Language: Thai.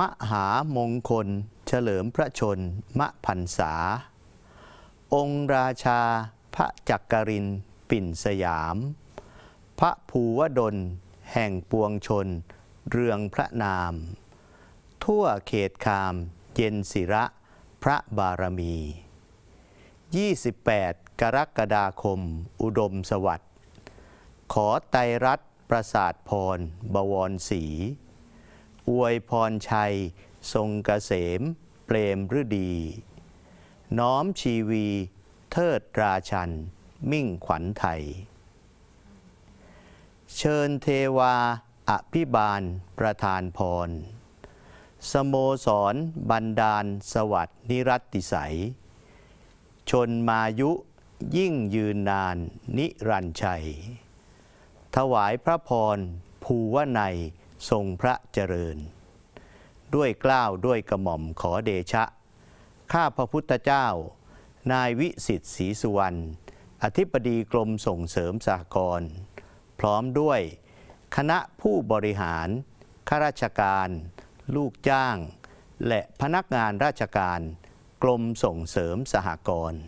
มหามงคล เฉลิมพระชนมพรรษา องค์ราชาพระจักรินปิ่นสยาม พระภูวดล แห่งปวงชน เรืองพระนาม ทั่วเขตคามเย็นศิระพระบารมี 28 กรกฎาคม อุดมสวัสดิ์ ขอไตรรัตน์ประสาทพร บวรศรี อวยพรชัย ทรงเกษม เปรมฤดี น้อมชีวี เทิดราชัน มิ่งขวัญไทย เชิญเทวา อภิบาล ประธานพร สโมสร บันดาล สวัสดิ์นิรัตติสัย ชนมายุยิ่งยืนนานนิรันชัย ถวายพระพร ภูวนัย ทรงพระเจริญ ด้วยเกล้าวด้วยกระหม่อมขอเดชะ ข้าพระพุทธเจ้า นายวิสิทธิ์ศรีสุวรรณ อธิบดีกรมส่งเสริมสหกรณ์พร้อมด้วย คณะผู้บริหาร ข้าราชการ ลูกจ้าง และพนักงานราชการ กรมส่งเสริมสหกรณ์